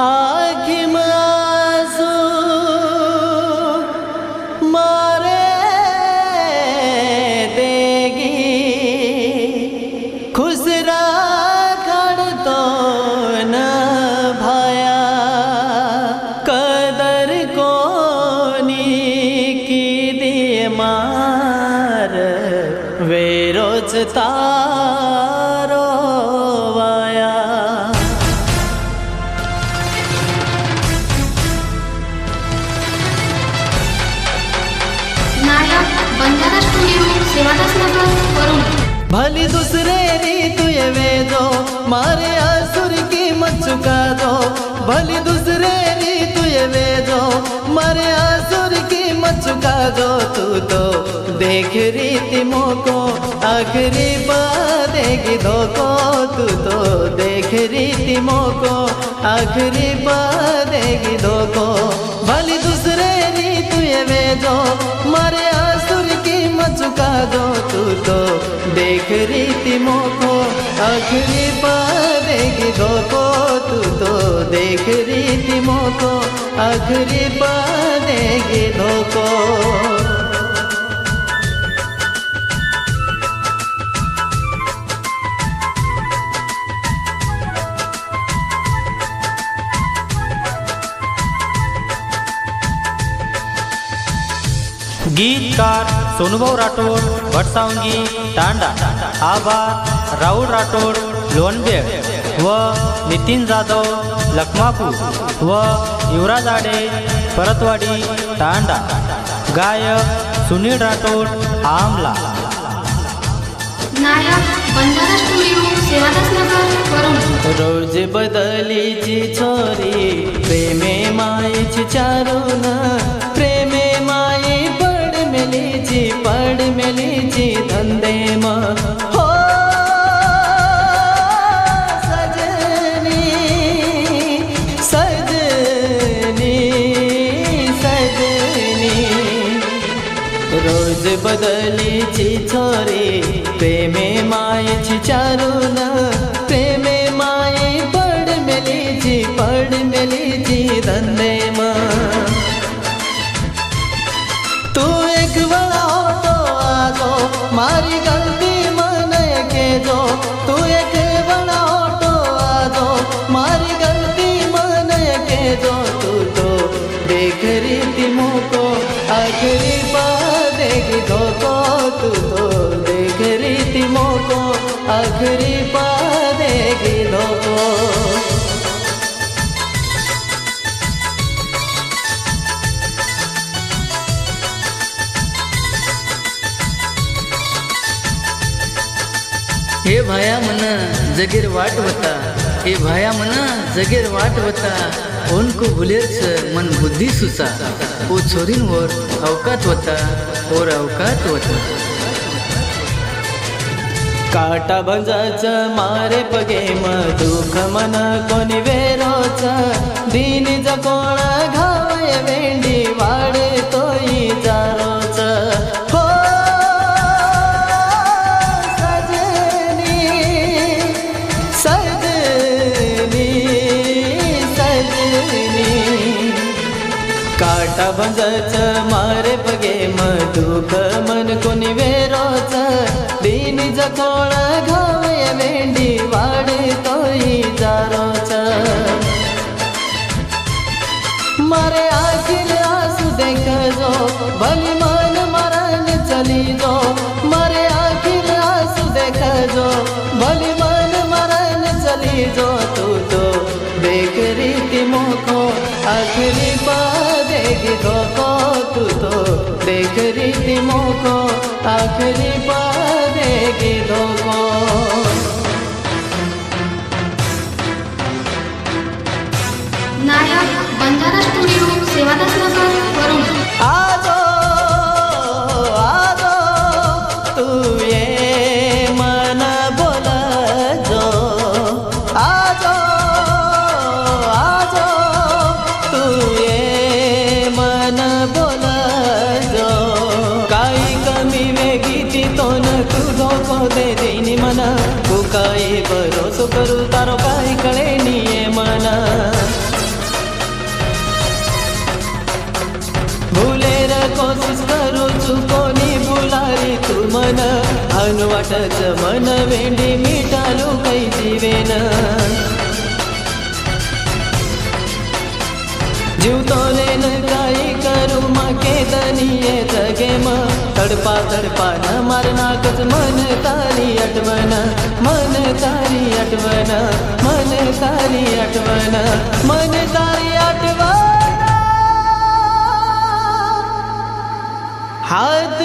आि मसु मारुस राख तु न भा कद को नी के मा वेरोचता भली दुसरे री ये वेदो मारे असुर की मत चुका दो। भली दूसरे रीत ये वेदो मारे असुर की मत चुका दो। तू तो देख रीति मोको आखिरी देगी को। तू तो देख रीति मोको आखिरी देगी को। भली दूसरे रीत ये वेदो मारे चुका दो तू तो. देख रीति मोको आखिरी पादेगी धोको तू तो. देख रीति मोको आखिरी पादेगी धोको. गीतकार सोनुभाऊ राठोड भटसावंगी तांडा आभार राहुल राठोड लोणबेळ व नितीन जाधव लखमापूर व युवराज आडे परतवाडी तांडा गायक सुनील राठोड आमला. नायक बंजारा स्टुडिओ सेवादास नगर वरुण रोज बदलीची छोरी प्रेमे मायेची चारून प्रेमे मेलीची पड मेलीची धंदे म. हो सजनी सजनी सजनी. रोज बदलीची छोरी प्रेमे मायेची चारून. देख रीति मोको आखिरी पा देगी धोको तू तो देख रीति मोको आखिरी पा देगी धोको। हे भाया म्हण जगीर वाट होता हे भाया म्हण जगीर वाट होता. उनको भुलेच मन बुद्धी सुसा ओ छोरींवर अवकात होता और अवकात होता काटा भंजाच मारे पगे म दुख मन कोणी वेरोच. दिन कोण घावय वेंडी वाडे तोई चारोच काटा बंजाच मारे पगे म दुःख मन कोणी वेरोच. दिन जखोळ घावय वेंडी वाडे तोई जारोच. मारे आखिर आसू देख जो भली मन मरण चली जो रीति मोको आखिरी पा देगी धोको। नायक बंजारा स्टुडिओ सेवादास नगर वरुण। आजो आजो तू करू तारो તારો कळे निये मना એ र कोशिश करू चुकोनी बुलारी तू मन अनवाटच मन वेंडी मिटालू कै जीवेन जीवतोले न काही करू माके दनिये जगे म तडपा तडपा न मारनाकच मन तारी अटवना मन तारी आठवण मन तारी आठवण मन तारी आठवण हात